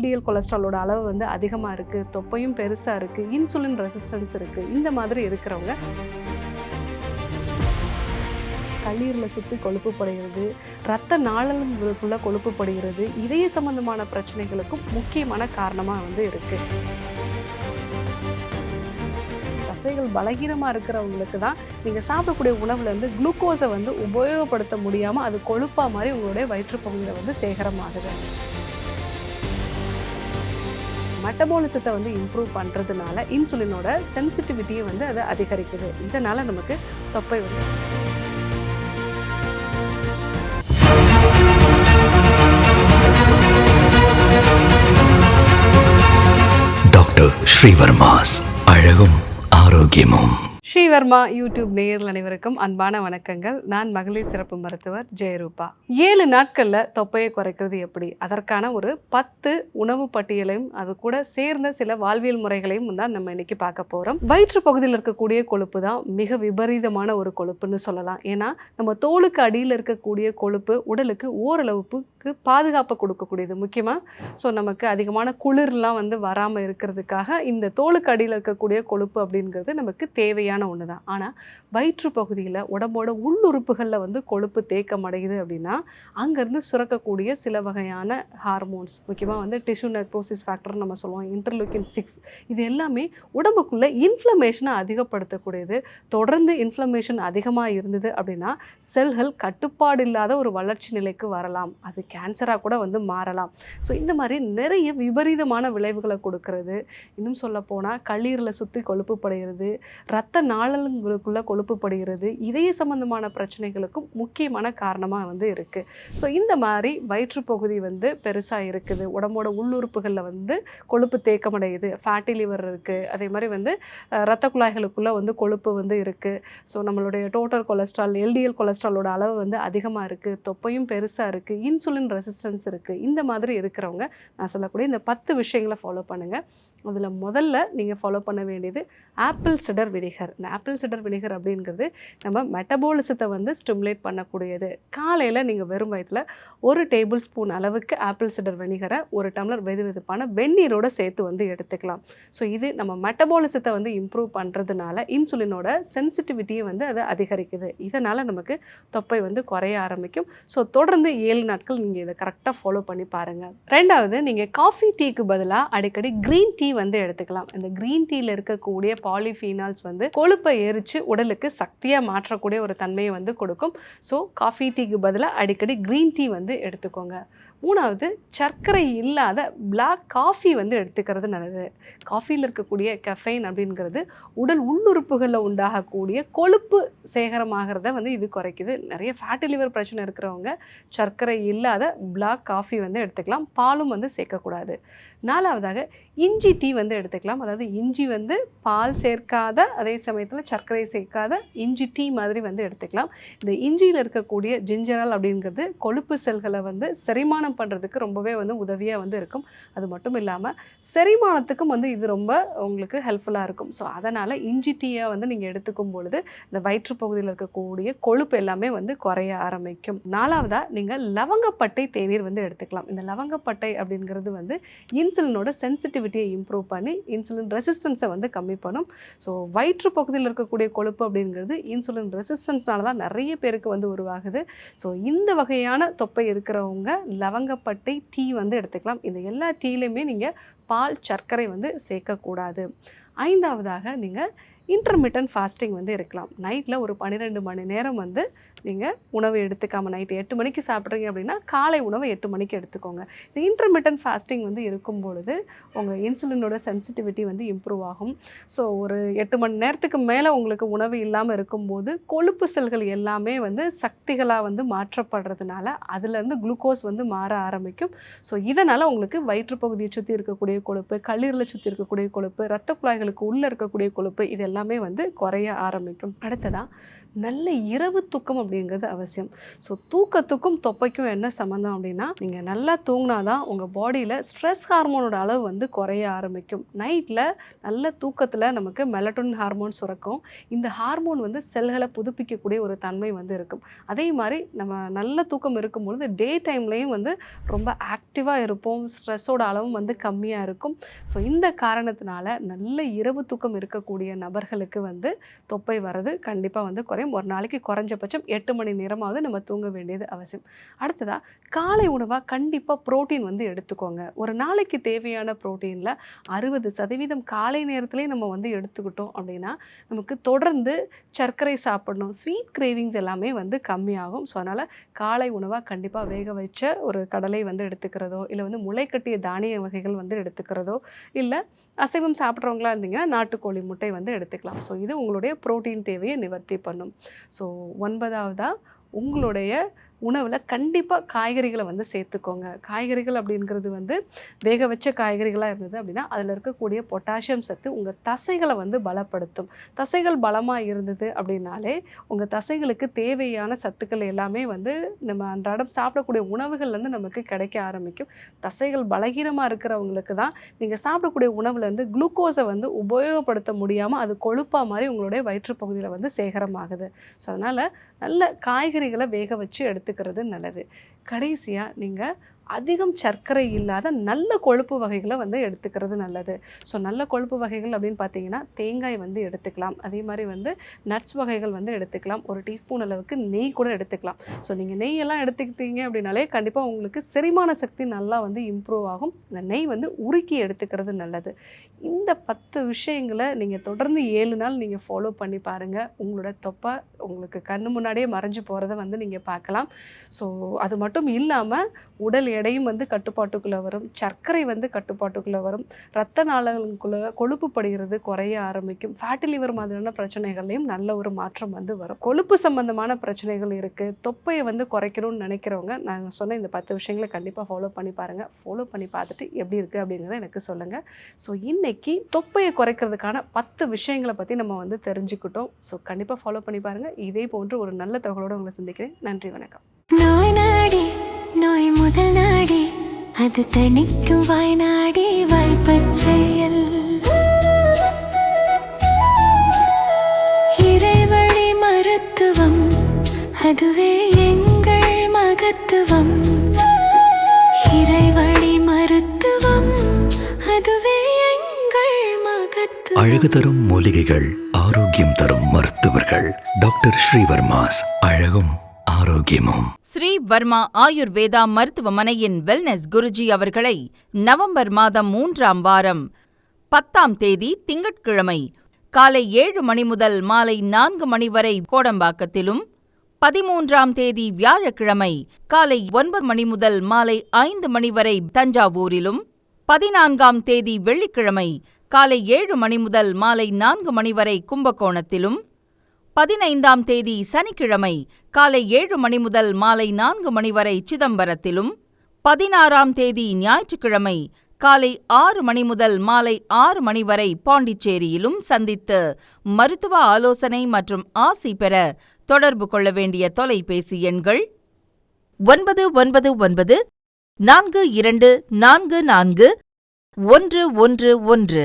LDL கொலஸ்ட்ராலோட அளவு வந்து அதிகமாக இருக்குது தொப்பையும் பெருசாக இருக்குது இன்சுலின் ரெசிஸ்டன்ஸ் இருக்குது இந்த மாதிரி இருக்கிறவங்க கல்லீரலை சுற்றி கொழுப்பு படுகிறது ரத்த நாளங்களுக்குள்ளே கொழுப்பு படுகிறது இதய சம்பந்தமான பிரச்சனைகளுக்கும் முக்கியமான காரணமாக வந்து இருக்குது தசைகள் பலகீனமாக இருக்கிறவங்களுக்கு தான் நீங்கள் சாப்பிடக்கூடிய உணவுலேருந்து குளுக்கோஸை வந்து உபயோகப்படுத்த முடியாமல் அது கொழுப்பாக மாதிரி உங்களுடைய வயிற்றுப்பகுதியில் வந்து சேகரமாகுது. மெட்டபாலிசத்தை வந்து இம்ப்ரூவ் பண்ணுறதுனால இன்சுலினோட சென்சிட்டிவிட்டியை வந்து அது அதிகரிக்குது. இதனால் நமக்கு தொப்பை வந்து டாக்டர் ஸ்ரீவர்மாஸ் அழகும் ஆரோக்கியமும். ஸ்ரீவர்மா யூடியூப் நேயர்கள் அனைவருக்கும் அன்பான வணக்கங்கள். நான் மகளிர் சிறப்பு மருத்துவர் ஜெயரூபா. ஏழு நாட்களில் தொப்பையை குறைக்கிறது எப்படி? அதற்கான ஒரு பத்து உணவு பட்டியலையும் அது கூட சேர்ந்த சில வாழ்வியல் முறைகளையும் தான் நம்ம இன்னைக்கு பார்க்க போகிறோம் வயிற்று பகுதியில் இருக்கக்கூடிய கொழுப்பு தான் மிக விபரீதமான ஒரு கொழுப்புன்னு சொல்லலாம். ஏன்னா நம்ம தோலுக்கு அடியில் இருக்கக்கூடிய கொழுப்பு உடலுக்கு ஓரளவுக்கு பாதுகாப்பை கொடுக்கக்கூடியது முக்கியமாக ஸோ நமக்கு அதிகமான குளிர்லாம் வந்து வராமல் இருக்கிறதுக்காக இந்த தோலுக்கு அடியில் இருக்கக்கூடிய கொழுப்பு அப்படிங்கிறது நமக்கு தேவையான ஒன்று தான் ஆனால் வயிற்று பகுதியில் உடம்போட உள்ளுறுப்புகளில் வந்து கொழுப்பு தேக்கம் அடையுது அப்படின்னா அங்கேருந்து சுரக்கக்கூடிய சில வகையான ஹார்மோன்ஸ் முக்கியமாக வந்து டிஷ்யூ நெக்ரோசிஸ் ஃபேக்டர் நம்ம சொல்லுவோம் இன்டர்லூக்கின் சிக்ஸ் இது எல்லாமே உடம்புக்குள்ளே இன்ஃப்ளமேஷனை அதிகப்படுத்தக்கூடியது. தொடர்ந்து இன்ஃப்ளமேஷன் அதிகமாக இருந்தது அப்படின்னா செல்கள் கட்டுப்பாடு இல்லாத ஒரு வளர்ச்சி நிலைக்கு வரலாம். அது கேன்சராக கூட வந்து மாறலாம். ஸோ இந்த மாதிரி நிறைய விபரீதமான விளைவுகளை கொடுக்கறது. இன்னும் சொல்ல போனால் கல்லீரலை சுற்றி கொழுப்பு படைகிறது ரத்த நாளங்களுக்குள்ளே கொழுப்புப்படுகிறது இதய சம்பந்தமான பிரச்சனைகளுக்கும் முக்கியமான காரணமாக வந்து இருக்குது ஸோ இந்த மாதிரி வயிற்றுப்பகுதி வந்து பெருசாக இருக்குது. உடம்போட உள்ளுறுப்புகளில் வந்து கொழுப்பு தேக்கமடையுது. ஃபேட்டி லிவர் இருக்குது அதே மாதிரி வந்து ரத்த குழாய்களுக்குள்ளே வந்து கொழுப்பு வந்து இருக்குது ஸோ நம்மளுடைய டோட்டல் கொலஸ்ட்ரால் எல்டிஎல் கொலஸ்ட்ராலோட அளவு வந்து அதிகமாக இருக்குது தொப்பையும் பெருசாக இருக்குது இன்சுலின் ரெசிஸ்டன்ஸ் இருக்குது இந்த மாதிரி இருக்கிறவங்க நான் சொல்லக்கூடிய இந்த பத்து விஷயங்களை ஃபாலோ பண்ணுங்கள் அதில் முதல்ல நீங்கள் ஃபாலோ பண்ண வேண்டியது ஆப்பிள் சிடர் வினிகர் இந்த ஆப்பிள் சிடர் வினிகர் அப்படிங்கிறது நம்ம மெட்டபாலிசத்தை வந்து ஸ்டிமுலேட் பண்ணக்கூடியது. காலையில் நீங்கள் வெறும் வயிற்றில் ஒரு டேபிள் ஸ்பூன் அளவுக்கு ஆப்பிள் சிடர் வினிகரை ஒரு டம்ளர் வெது வெதுப்பான வெந்நீரோடு சேர்த்து வந்து எடுத்துக்கலாம். ஸோ இது நம்ம மெட்டபாலிசத்தை வந்து இம்ப்ரூவ் பண்ணுறதுனால இன்சுலினோட சென்சிட்டிவிட்டியை வந்து அதை அதிகரிக்குது. இதனால் நமக்கு தொப்பை வந்து குறைய ஆரம்பிக்கும். ஸோ தொடர்ந்து ஏழு நாட்கள் நீங்கள் இதை கரெக்டாக ஃபாலோ பண்ணி பாருங்கள் ரெண்டாவது நீங்கள் காஃபி டீக்கு பதிலாக அடிக்கடி க்ரீன் டீ வந்து எடுத்துக்கலாம். இந்த க்ரீன் டீயில் இருக்கக்கூடிய பாலிஃபீனால்ஸ் வந்து கொழுப்பை எரித்து உடலுக்கு சக்தியாக மாற்றக்கூடிய ஒரு தன்மையை வந்து கொடுக்கும். ஸோ காஃபி டீக்கு பதிலாக அடிக்கடி க்ரீன் டீ வந்து எடுத்துக்கோங்க. மூணாவது சர்க்கரை இல்லாத பிளாக் காஃபி வந்து எடுத்துக்கிறது நல்லது. காஃபியில் இருக்கக்கூடிய கெஃபைன் அப்படிங்கிறது உடல் உள்ளுறுப்புகளில் உண்டாகக்கூடிய கொழுப்பு சேகரமாகிறத வந்து இது குறைக்குது. நிறைய ஃபேட்டி லிவர் பிரச்சனை இருக்கிறவங்க சர்க்கரை இல்லாத பிளாக் காஃபி வந்து எடுத்துக்கலாம். பாலும் வந்து சேர்க்கக்கூடாது. நாலாவதாக இஞ்சி டீ வந்து எடுத்துக்கலாம். அதாவது இஞ்சி வந்து பால் சேர்க்காத அதே சமயத்தில் சர்க்கரை சேர்க்காத இஞ்சி டீ மாதிரி வந்து எடுத்துக்கலாம். இந்த இஞ்சியில் இருக்கக்கூடிய ஜிஞ்சரல் அப்படிங்கிறது கொழுப்பு செல்களை வந்து செரிமானம் பண்ணுறதுக்கு ரொம்பவே வந்து உதவியாக வந்து இருக்கும். அது மட்டும் இல்லாமல் செரிமானத்துக்கும் வந்து இது ரொம்ப உங்களுக்கு ஹெல்ப்ஃபுல்லாக இருக்கும். ஸோ அதனால் இஞ்சி டீயை வந்து நீங்கள் எடுத்துக்கும் பொழுது இந்த வயிற்றுப்பகுதியில் இருக்கக்கூடிய கொழுப்பு எல்லாமே வந்து குறைய ஆரம்பிக்கும். நாலாவதாக நீங்கள் லவங்கப்பட்டை தேநீர் வந்து எடுத்துக்கலாம். இந்த லவங்கப்பட்டை அப்படிங்கிறது வந்து இன்சுலினோட சென்சிட்டிவிட்டியை இம்ப்ரூவ் பண்ணி இன்சுலின் ரெசிஸ்டன்ஸை வந்து கம்மி பண்ணும். ஸோ வயிற்று பகுதியில் இருக்கக்கூடிய கொழுப்பு அப்படிங்கிறது இன்சுலின் ரெசிஸ்டன்ஸ்னால தான் நிறைய பேருக்கு வந்து உருவாகுது. ஸோ இந்த வகையான தொப்பை இருக்கிறவங்க லவங்கப்பட்டை டீ வந்து எடுத்துக்கலாம். இந்த எல்லா டீலையுமே நீங்கள் பால் சர்க்கரை வந்து சேர்க்கக்கூடாது. ஐந்தாவதாக நீங்கள் இன்டர்மீடியன்ட் ஃபாஸ்டிங் வந்து இருக்கலாம். நைட்டில் ஒரு பன்னிரெண்டு மணி நேரம் வந்து நீங்கள் உணவு எடுத்துக்காமல் நைட்டு எட்டு மணிக்கு சாப்பிட்றீங்க அப்படின்னா காலை உணவை எட்டு மணிக்கு எடுத்துக்கோங்க. இந்த இன்டர்மீடியன்ட் ஃபாஸ்டிங் வந்து இருக்கும் பொழுது உங்கள் இன்சுலினோட சென்சிட்டிவிட்டி வந்து இம்ப்ரூவ் ஆகும். ஸோ ஒரு எட்டு மணி நேரத்துக்கு மேலே உங்களுக்கு உணவு இல்லாமல் இருக்கும்போது கொழுப்பு செல்கள் எல்லாமே வந்து சக்திகளாக வந்து மாற்றப்படுறதுனால அதுலேருந்து குளுக்கோஸ் வந்து மாற ஆரம்பிக்கும். ஸோ இதனால் உங்களுக்கு வயிற்றுப்பகுதியை சுற்றி இருக்கக்கூடிய கொழுப்பு கல்லீரலை சுற்றி இருக்கக்கூடிய கொழுப்பு ரத்த குழாய்களுக்கு உள்ளே இருக்கக்கூடிய கொழுப்பு இதெல்லாம் எல்லாமே வந்து குறைய ஆரம்பிக்கும். அடுத்ததாக நல்ல இரவு தூக்கம் அப்படிங்கிறது அவசியம். ஸோ தூக்கத்துக்கும் தொப்பைக்கும் என்ன சம்மந்தம் அப்படின்னா நீங்கள் நல்லா தூங்கினா தான் உங்கள் பாடியில் ஸ்ட்ரெஸ் ஹார்மோனோட அளவு வந்து குறைய ஆரம்பிக்கும். நைட்டில் நல்ல தூக்கத்தில் நமக்கு மெலட்டோன் ஹார்மோன் சுரக்கும். இந்த ஹார்மோன் வந்து செல்களை புதுப்பிக்கக்கூடிய ஒரு தன்மை வந்து இருக்கும். அதே மாதிரி நம்ம நல்ல தூக்கம் இருக்கும் பொழுது டே டைம்லேயும் வந்து ரொம்ப ஆக்டிவாக இருப்போம். ஸ்ட்ரெஸ்ஸோட அளவும் வந்து கம்மியாக இருக்கும். ஸோ இந்த காரணத்தினால நல்ல இரவு தூக்கம் இருக்கக்கூடிய நபர்களுக்கு வந்து தொப்பை வர்றது கண்டிப்பாக வந்து குறையும். ஒரு நாளைக்கு குறைஞ்சபட்சம் எட்டு மணி நேரமாவது நம்ம தூங்க வேண்டியது அவசியம். அடுத்ததாக காலை உணவாக கண்டிப்பாக புரோட்டீன் வந்து எடுத்துக்கோங்க. ஒரு நாளைக்கு தேவையான புரோட்டீனில் அறுபது சதவீதம் காலை நேரத்துலேயே நம்ம வந்து எடுத்துக்கிட்டோம் அப்படின்னா நமக்கு தொடர்ந்து சர்க்கரை சாப்பிடணும். ஸ்வீட் கிரேவிங்ஸ் எல்லாமே வந்து கம்மியாகும். ஸோ அதனால் காலை உணவாக கண்டிப்பாக வேக வச்ச ஒரு கடலை வந்து எடுத்துக்கிறதோ இல்லை வந்து முளைக்கட்டிய தானிய வகைகள் வந்து எடுத்துக்கிறதோ இல்லை அசைவம் சாப்பிட்றவங்களா இருந்தீங்கன்னா நாட்டுக்கோழி முட்டை வந்து எடுத்துக்கலாம். ஸோ இது உங்களுடைய ப்ரோட்டீன் தேவையை நிவர்த்தி பண்ணும். ஸோ ஒன்பதாவதாக உங்களுடைய உணவில் கண்டிப்பாக காய்கறிகளை வந்து சேர்த்துக்கோங்க. காய்கறிகள் அப்படிங்கிறது வந்து வேக வச்ச காய்கறிகளாக இருந்தது அப்படின்னா அதில் இருக்கக்கூடிய பொட்டாசியம் சத்து உங்கள் தசைகளை வந்து பலப்படுத்தும். தசைகள் பலமாக இருந்தது அப்படின்னாலே உங்கள் தசைகளுக்கு தேவையான சத்துக்கள் எல்லாமே வந்து நம்ம அன்றாடம் சாப்பிடக்கூடிய உணவுகள்லேருந்து நமக்கு கிடைக்க ஆரம்பிக்கும். தசைகள் பலகீனமாக இருக்கிறவங்களுக்கு தான் நீங்கள் சாப்பிடக்கூடிய உணவுலேருந்து குளுக்கோஸை வந்து உபயோகப்படுத்த முடியாமல் அது கொழுப்பாக மாதிரி உங்களுடைய வயிற்றுப்பகுதியில் வந்து சேகரமாகுது. ஸோ அதனால் நல்ல காய்கறிகளை வேக வச்சு எடுத்து எடுத்துக்கிறது நல்லது. கடைசியாக நீங்கள் அதிகம் சர்க்கரை இல்லாத நல்ல கொழுப்பு வகைகளை வந்து எடுத்துக்கிறது நல்லது. ஸோ நல்ல கொழுப்பு வகைகள் அப்படின்னு பார்த்தீங்கன்னா தேங்காய் வந்து எடுத்துக்கலாம். அதே மாதிரி வந்து நட்ஸ் வகைகள் வந்து எடுத்துக்கலாம். ஒரு டீஸ்பூன் அளவுக்கு நெய் கூட எடுத்துக்கலாம். ஸோ நீங்கள் நெய்யெல்லாம் எடுத்துக்கிட்டீங்க அப்படின்னாலே கண்டிப்பாக உங்களுக்கு செரிமான சக்தி நல்லா வந்து இம்ப்ரூவ் ஆகும். இந்த நெய் வந்து உருக்கி எடுத்துக்கிறது நல்லது. இந்த பத்து விஷயங்களை நீங்கள் தொடர்ந்து ஏழு நாள் நீங்கள் ஃபாலோ பண்ணி பாருங்கள் உங்களோட தொப்பை உங்களுக்கு கண்ணு முன்னாடியே மறைஞ்சு போகிறத வந்து நீங்கள் பார்க்கலாம். ஸோ அது மட்டும் இல்லாமல் உடல் எடையும் வந்து கட்டுப்பாட்டுக்குள்ளே வரும். சர்க்கரை வந்து கட்டுப்பாட்டுக்குள்ளே வரும். ரத்த நாளங்களுக்குள்ளே கொழுப்பு படுகிறது குறைய ஆரம்பிக்கும். ஃபேட்டி லிவர் மாதிரியான பிரச்சனைகள்லையும் நல்ல ஒரு மாற்றம் வந்து வரும். கொழுப்பு சம்பந்தமான பிரச்சனைகள் இருக்குது தொப்பையை வந்து குறைக்கணும்னு நினைக்கிறவங்க நாங்கள் சொன்ன இந்த பத்து விஷயங்களை கண்டிப்பாக ஃபாலோ பண்ணி பாருங்கள் ஃபாலோ பண்ணி பார்த்துட்டு எப்படி இருக்குது அப்படிங்கிறத எனக்கு சொல்லுங்கள் ஸோ இன்றைக்கி தொப்பையை குறைக்கிறதுக்கான பத்து விஷயங்களை பற்றி நம்ம வந்து தெரிஞ்சுக்கிட்டோம். ஸோ கண்டிப்பாக ஃபாலோ பண்ணி பாருங்கள் இதே போன்று ஒரு நல்ல தகவலோடு உங்களை சந்திக்கிறேன். நன்றி வணக்கம். முதல் நாடி அது தணிக்கும் வாய் நாடி வாய்ப்பச் செயல் இறைவழி மருத்துவம் அதுவே எங்கள் மகத்துவம். இறைவழி மருத்துவம் அதுவே எங்கள் மகத்துவம். அழகு தரும் மூலிகைகள் ஆரோக்கியம் தரும் மருத்துவர்கள். டாக்டர் ஸ்ரீவர்மாஸ் அழகும் ஆரோக்கியமும். ஸ்ரீ வர்மா ஆயுர்வேதா மருத்துவமனையின் வெல்னஸ் குருஜி அவர்களை நவம்பர் மாதம் மூன்றாம் வாரம் பத்தாம் தேதி திங்கட்கிழமை காலை ஏழு மணி முதல் மாலை நான்கு மணி வரை கோடம்பாக்கத்திலும் பதிமூன்றாம் தேதி வியாழக்கிழமை காலை ஒன்பது மணி முதல் மாலை ஐந்து மணி வரை தஞ்சாவூரிலும் பதினான்காம் தேதி வெள்ளிக்கிழமை காலை ஏழு மணி முதல் மாலை நான்கு மணி வரை கும்பகோணத்திலும் பதினைந்தாம் தேதி சனிக்கிழமை காலை ஏழு மணி முதல் மாலை நான்கு மணி வரை சிதம்பரத்திலும் பதினாறாம் தேதி ஞாயிற்றுக்கிழமை காலை ஆறு மணி முதல் மாலை ஆறு மணி வரை பாண்டிச்சேரியிலும் சந்தித்து மருத்துவ ஆலோசனை மற்றும் ஆசி பெற தொடர்பு கொள்ள வேண்டிய தொலைபேசி எண்கள் ஒன்பது ஒன்பது ஒன்பது நான்கு இரண்டு நான்கு நான்கு ஒன்று ஒன்று ஒன்று.